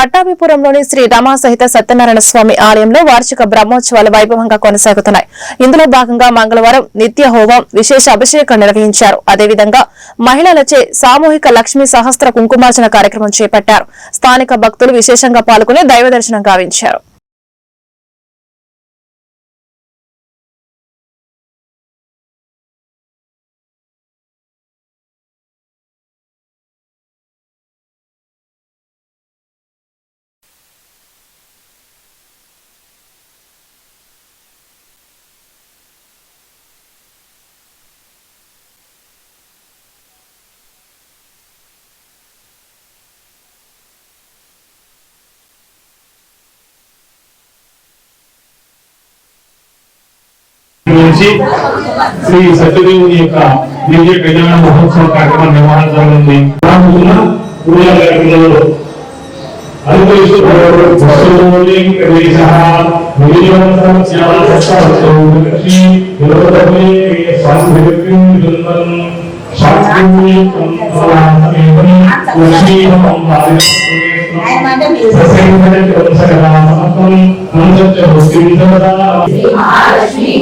పట్టాభిపురంలోని శ్రీ రమా సహిత సత్యనారాయణ స్వామి ఆలయంలో వార్షిక బ్రహ్మోత్సవాలు వైభవంగా కొనసాగుతున్నాయి. ఇందులో భాగంగా మంగళవారం నిత్య హోమం విశేష అభిషేకం నిర్వహించారు. అదేవిధంగా మహిళలచే సామూహిక లక్ష్మీ సహస్ర కుంకుమార్చన కార్యక్రమం చేపట్టారు. స్థానిక భక్తులు విశేషంగా పాల్గొని దైవ దర్శనం గావించారు. నుంచి శ్రీ సత్యదేవుని యొక్క దివ్య కళ్యాణ మహోత్సవ కార్యక్రమం నిర్వహణ జరుగుతుంది. ఆ రోజున పూజా కార్యక్రమంలో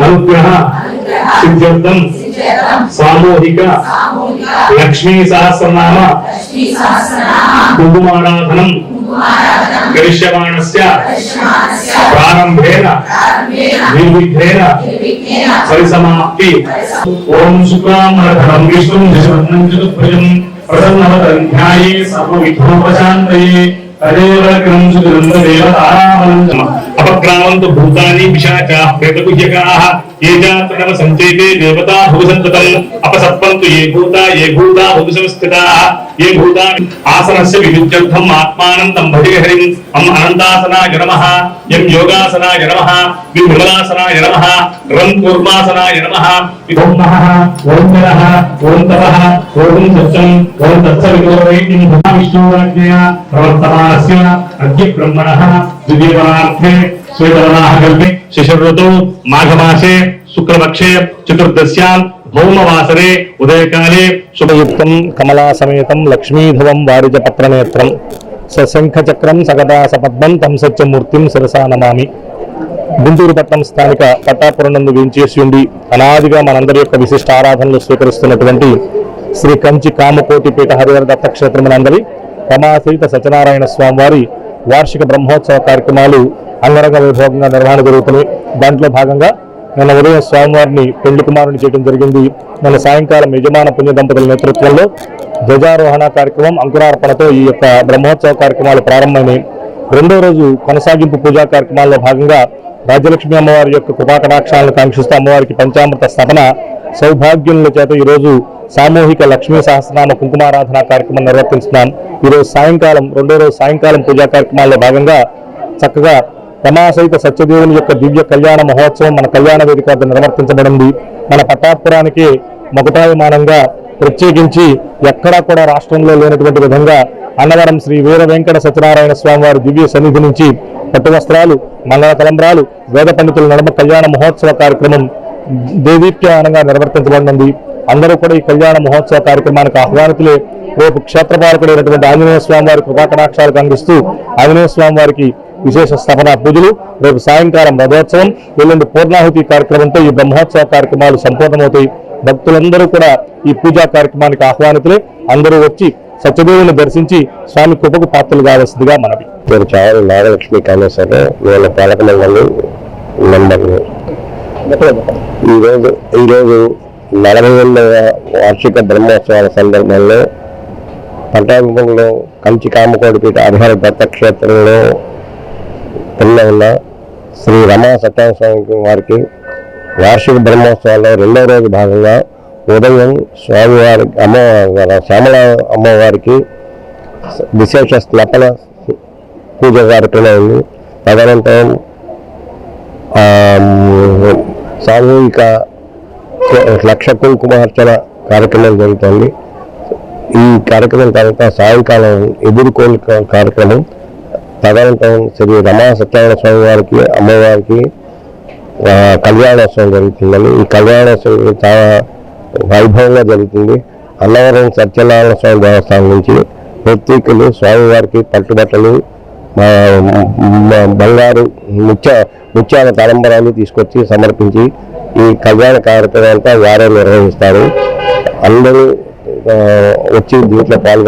అనుగ్రహ సిద్ధ్యర్థం సామూహిక లక్ష్మీ సహస్రనామ కుంకుమారాధనం గరిష్యమాణస్య ప్రారంభేన నిర్విఘ్నేన పరిసమాప్తి ఓం శుక్లాంబరధరం విష్ణుం దశరత్నం చతుర్భుజం ప్రసన్నవదం ధ్యాయే సర్వవిఘ్నోపశాంతయే తదేవ గ్రం సుగంధ దేవతారామనం అపక్రామంతు భూతాని పిశాచా ప్రేతగుహ్యకాః ఏ జాతనవ సంచేతే దేవతా భూసంతతం అపసత్పంతు ఏ భూతా ఏ భూతా భూత ఏ భూతా ఆసనస్య వివిధ్యర్థం ఆత్మానం తం భజే హరిం అం అనంతాసనాయ నమః యం యోగాసనాయ నమః విం నమః రం కూర్మాసనాయ నమః ఓం నమః ఓం నరః ఓం తపః ఓం ఓం ప్రవర్తమానస్య ద్వితీయపరార్థే శ్వేతవరాహ కల్పే శిశిర్ఋతౌ మాఘమాసే శుక్లపక్షే చతుర్దశ్యాం భౌమవాసరే ఉదయకాలే శుభయుక్తం కమలా సమేతం లక్ష్మీధవం సశంఖచక్రం సగదా సపద్మం తం సత్యమూర్తిం శిరసా నమామి గుంటూరు పట్నం స్థానిక పట్టాపురనందు వేంచేసి ఉండి అనాదిగా మనందరి యొక్క విశిష్ట ఆరాధనలు స్వీకరిస్తున్నటువంటి శ్రీ కంచి కామకోటి పీఠ హరిహర దత్తక్షేత్రమునందరి రమాసహిత సత్యనారాయణ స్వామి వారి వార్షిక బ్రహ్మోత్సవ కార్యక్రమాలు అంగరంగ వైభవంగా నిర్వహణ జరుగుతున్నాయి. దాంట్లో భాగంగా నిన్న ఉదయం స్వామివారిని పెళ్ళి కుమారుని చేయడం జరిగింది. నిన్న సాయంకాలం యజమాన పుణ్య దంపతుల నేతృత్వంలో ధ్వజారోహణ కార్యక్రమం అంకురార్పణతో ఈ యొక్క బ్రహ్మోత్సవ కార్యక్రమాలు ప్రారంభమైనాయి. రెండో రోజు కొనసాగింపు పూజా కార్యక్రమాల్లో భాగంగా రాజ్యలక్ష్మి అమ్మవారి యొక్క కృపాకటాక్షాలను కాంక్షిస్తూ అమ్మవారికి పంచామృత స్థాపన సౌభాగ్యుల చేత ఈరోజు సామూహిక లక్ష్మీ సహస్రనామ కుంకుమారాధన కార్యక్రమం నిర్వర్తిస్తున్నాం ఈరోజు సాయంకాలం రెండో రోజు సాయంకాలం పూజా కార్యక్రమాల్లో భాగంగా చక్కగా రమాసహిత సత్యదేవుని యొక్క దివ్య కళ్యాణ మహోత్సవం మన కళ్యాణ వేదిక వద్ద నిర్వర్తించబడింది. మన పట్టాపురానికి మొగటాయమానంగా ప్రత్యేకించి ఎక్కడా కూడా రాష్ట్రంలో లేనటువంటి విధంగా అన్నవరం శ్రీ వీర వెంకట సత్యనారాయణ స్వామి వారి దివ్య సన్నిధి నుంచి పట్టు వస్త్రాలు మంగళ తలంబ్రాలు వేద పండితుల నడమ కళ్యాణ మహోత్సవ కార్యక్రమం దేదీప్యమానంగా నిర్వర్తించబడినది. అందరూ కూడా ఈ కళ్యాణ మహోత్సవ కార్యక్రమానికి ఆహ్వానితులే. రేపు క్షేత్రపాలకుడైనటువంటి ఆంజనేయ స్వామి వారి కృపాకటాక్షాలకు అందిస్తూ ఆంజనేయ స్వామి వారికి విశేష స్థాపన పూజలు రేపు సాయంకాలం రథోత్సవం ఎల్లుండి పూర్ణాహుతి కార్యక్రమంతో ఈ బ్రహ్మోత్సవ కార్యక్రమాలు సంపూర్ణమవుతాయి. భక్తులందరూ కూడా ఈ పూజా కార్యక్రమానికి ఆహ్వానితులే. అందరూ వచ్చి సత్యదేవుని దర్శించి స్వామి కృపకు పాత్రలు కావాల్సిందిగా మనవి. పేరు చావలి నాగలక్ష్మి కాళేశ్వరరావు నేను పాలక మండలి ఈరోజు ఈరోజు నలభై ఎనిమిదవ వార్షిక బ్రహ్మోత్సవాల సందర్భంలో పట్టాభిముఖంలో కంచి కామకోడిపీఠ హరిహర దత్తక్షేత్రంలో క్షేత్రంలో ఉన్న శ్రీ రమా సత్యస్వామి వారికి వార్షిక బ్రహ్మోత్సవాల్లో రెండవ రోజు భాగంగా ఉదయం స్వామివారి అమ్మవారి శ్యామల అమ్మవారికి విశేష స్నపన పూజ కార్యక్రమం ఉంది. తదనంతరం సామూహిక లక్ష కుంకుమార్చన కార్యక్రమం జరుగుతుంది. ఈ కార్యక్రమం తర్వాత సాయంకాలం ఎదుర్కోలు కార్యక్రమం తదనంతరం శ్రీ రమా సత్యనారాయణ స్వామి వారికి అమ్మవారికి కళ్యాణోత్సవం జరుగుతుందని ఈ కళ్యాణోత్సవం చాలా వైభవంగా జరుగుతుంది. అన్నవరం సత్యనారాయణ స్వామి దేవస్థానం నుంచి ప్రత్యేకులు స్వామివారికి పట్టుబట్టలు బంగారు ముత్య ముత్యాల తలంబరాలు తీసుకొచ్చి సమర్పించి ఈ కళ్యాణ కార్యక్రమం అంతా వారే నిర్వహిస్తారు. అందరూ వచ్చి దీంట్లో పాల్గొని